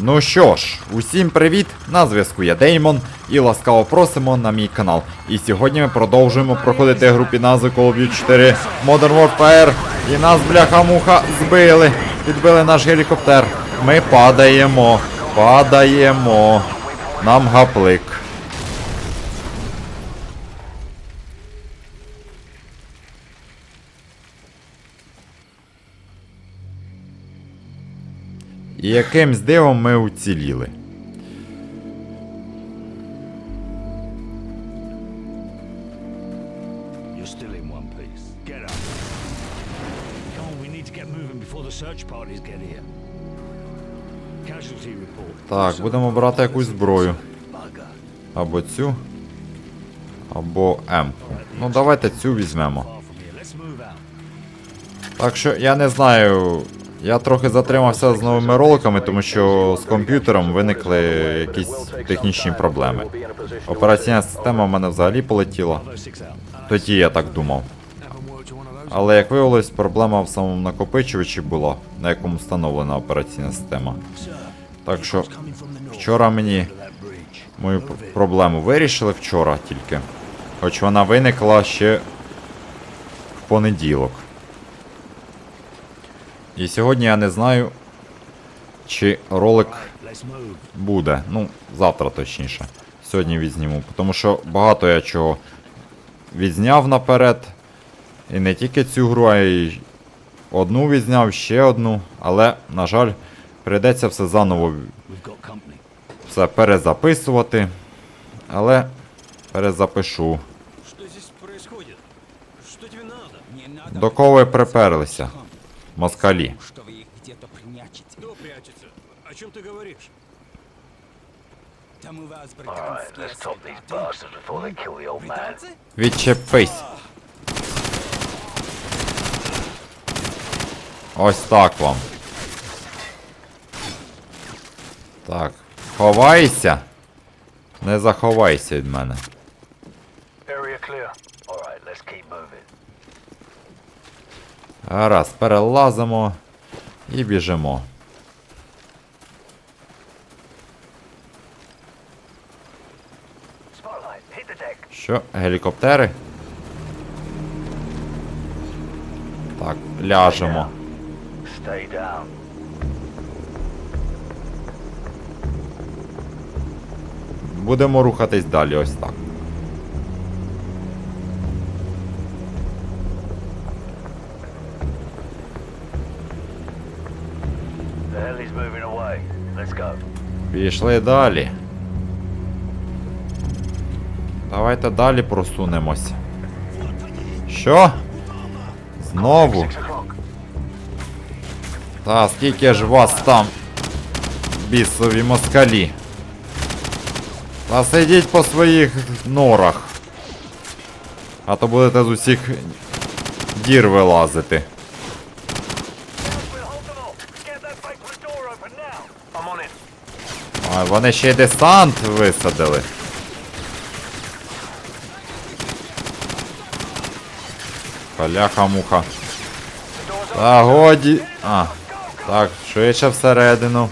Ну що ж, усім привіт! На зв'язку я Деймон і ласкаво просимо на мій канал. І сьогодні ми продовжуємо проходити гру під назвою Call of Duty 4 Modern Warfare. І нас бляха-муха збили. Підбили наш гелікоптер. Ми падаємо. Падаємо. Нам гаплик. Parties get here. Casualty report. Так, будемо брати якусь зброю. Або цю, або М. Ну, давайте цю візьмемо. Так що я не знаю. Я трохи затримався з новими роликами, тому що з комп'ютером виникли якісь технічні проблеми. Операційна система в мене взагалі полетіла. Тоді я так думав. Але як виявилось, проблема в самому накопичувачі була, на якому встановлена операційна система. Так що вчора мені мою проблему вирішили вчора тільки. Хоч вона виникла ще в понеділок. І сьогодні я не знаю, чи ролик буде. Ну, завтра точніше. Сьогодні відзніму. Тому що багато я чого відзняв наперед. І не тільки цю гру, а й одну відзняв, ще одну. Але, на жаль, прийдеться все заново все перезаписувати. Але перезапишу. До кого ви приперлися? Москалі. что вы их где-то прячете. Кто прячется? О чем ты говоришь? Там у вас Alright, британские let's stop these солдаты. bastards before they kill the old man. Британцы? Відчепись. Ось так вам. Так. Ховайся. Не заховайся від мене. Area clear. Alright, let's keep moving. Гаразд, перелазимо і біжимо. Що, гелікоптери? Так, ляжемо. Будемо рухатись далі, ось так. Let's. Пішли далі. Давайте далі просунемось. Що? Знову? Та скільки ж вас там? Бісові москалі. Та сидіть по своїх норах. А то будете з усіх дір вилазити. We'll hold them off. Get that basement door open now. I'm on it. А вони ще й десант висадили. Каляха-муха. Та годі. А, так, швидше всередину.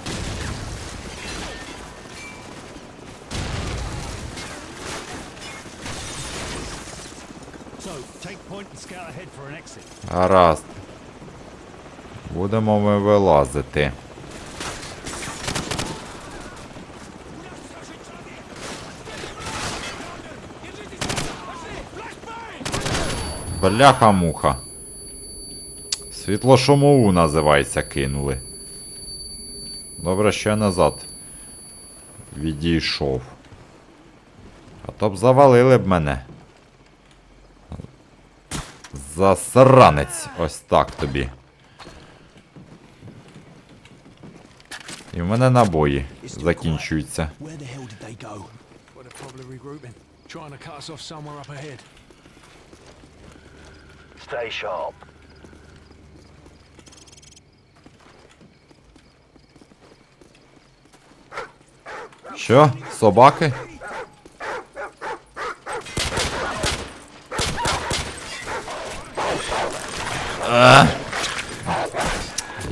Гаразд. Будемо ми вилазити. Бляха-муха. Світлошумову називається кинули. Добре, що я назад відійшов. А то б завалили б мене. Засранець. Ось так тобі. І в мене набої закінчуються. Stay sharp. Що? Собаки?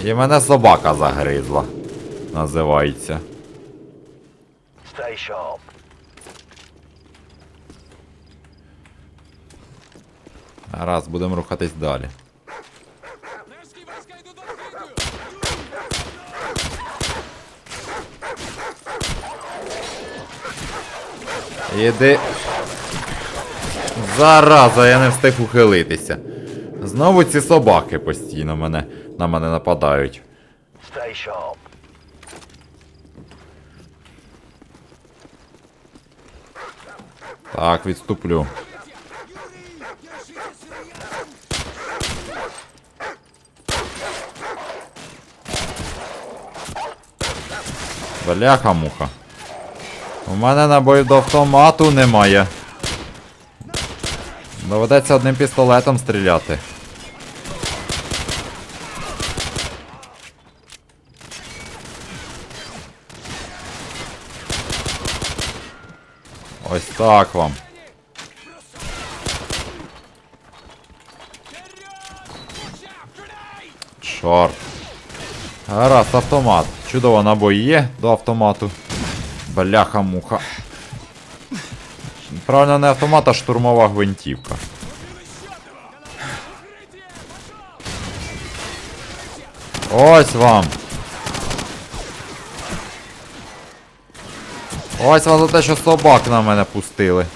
І мене собака загризла. Називається. Stay sharp. Раз, будемо рухатись далі. Іди. Зараза, я не встиг ухилитися. Знову ці собаки постійно мене, на мене нападають. Так, відступлю. Бляха-муха. У мене набоїв до автомату немає. Доведеться одним пістолетом стріляти. Ось так вам. Чорт. Гаразд, автомат. Чудово, набої є до автомату. Бляха-муха. Правильно, не автомат, а штурмова гвинтівка. Ось вам. Ось вам за те, що собак на мене пустили.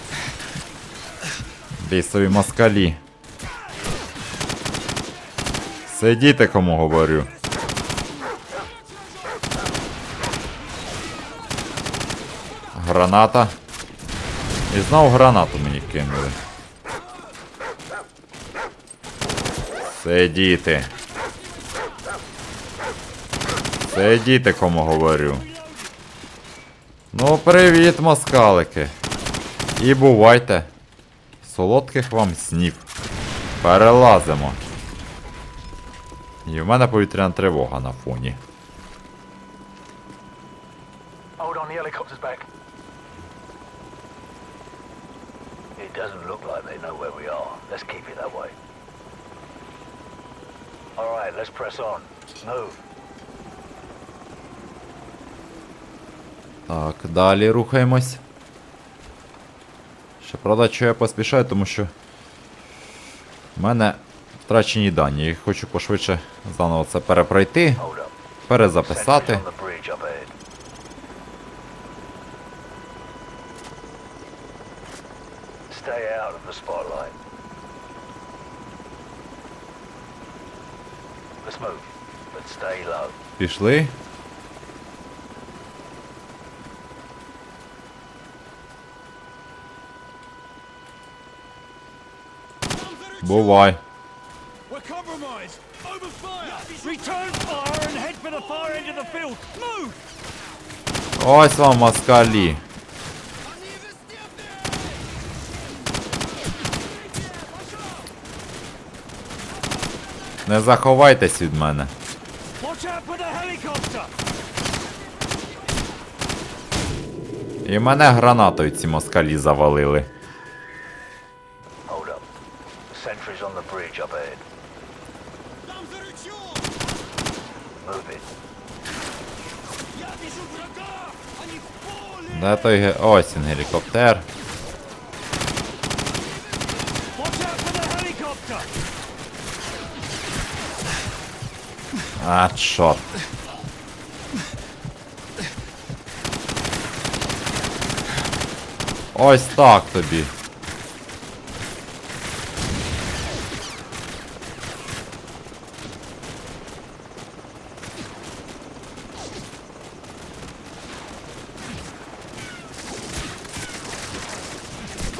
Лісові москалі. Сидіти кому говорю. Граната. І знову гранату мені кинули. Сидіти. Сидіти кому говорю. Ну, привіт, москалики. І бувайте. Солодких вам снів. Перелазимо. І в мене повітряна тривога на фоні. Hold on, the helicopter's back. It doesn't look like they know where we are. Let's keep it that way. Alright, let's press on. Move. Так, далі рухаємось. Щоправда, що я поспішаю, тому що в мене втрачені дані. І хочу пошвидше заново це перепройти, перезаписати. the bridge up ahead. Stay out of the spotlight. Let's move, but stay low. Пішли. Бувай. We're compromised! Open fire! Return fire and head for the far end of the field! Move! Ось вам москалі. Не заховайтесь від мене. І мене гранатою ці москалі завалили. Де той. Ось він гелікоптер. Watch out for the helicopter! А, чорт. Ось так тобі.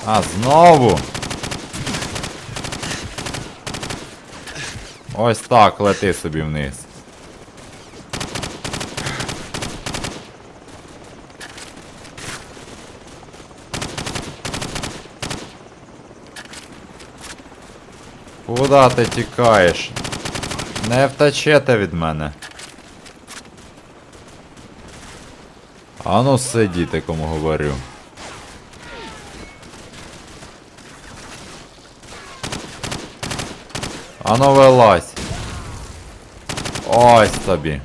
А, знову. Ось так лети собі вниз. Куда ти тікаєш? Не втечете від мене. Ану сидіти, кому говорю. Ану вилазь. Ось тобі.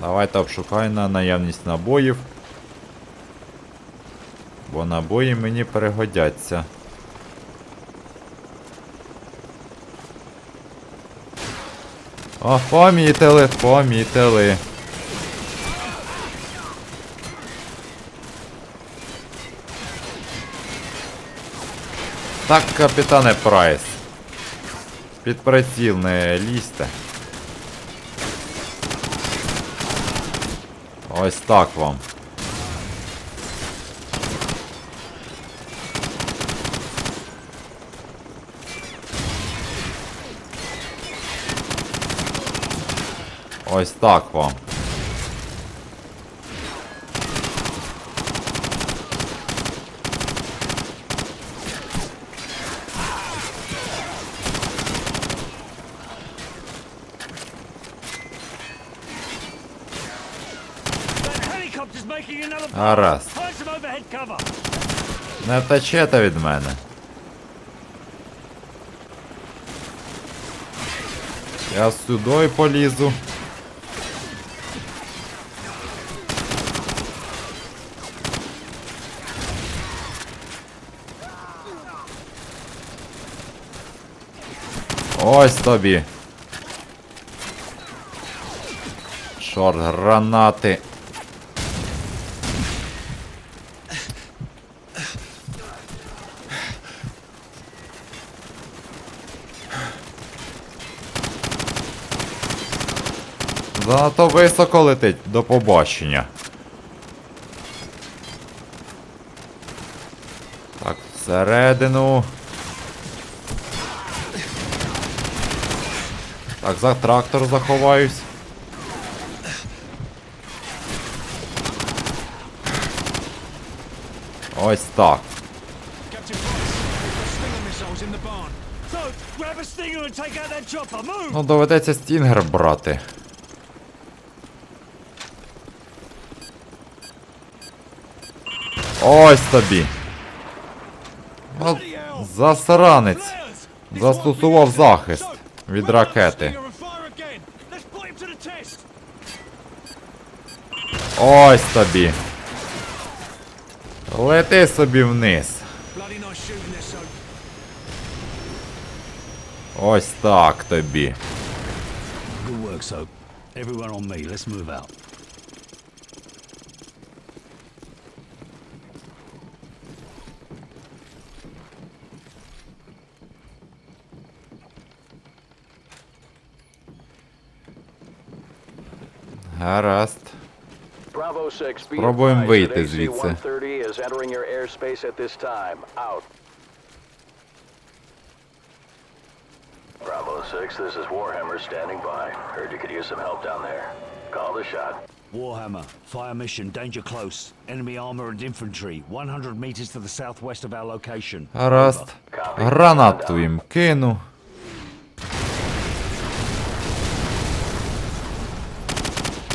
Давайте обшукаю на наявність набоїв. Бо набої мені перегодяться. О, помітили, помітили. Так, капітане Прайс. Під лізьте. Ось так вам. Ось так вам. Гаразд. Не втечете від мене. Я сюди полізу. Ось тобі. Шорт гранати. Занадто високо летить. До побачення. Так, всередину. Так, за трактор заховаюсь. Ось так. Ну, доведеться стінгер брати. Ось тобі. Засранець. Застосував захист від ракети. Ось тобі. Лети собі вниз. So Ось так тобі. Good work, Soap. Everyone on me. Let's move out. at this time. Out. Bravo 6, this is Warhammer standing by. Heard you could use some help down there. Call the shot. Warhammer, fire mission, danger close. Enemy armor and infantry, 100 meters to the southwest of our location. Гаразд. Гранату їм кину.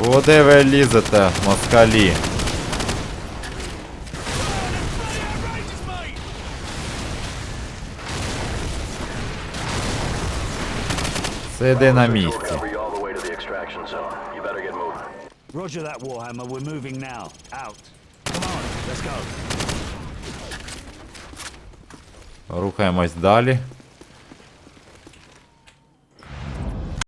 Куди ви лізете, москалі? Сиди на місці. Roger that, Warhammer. We're moving now. Out. Come on, let's go. Рухаємось далі.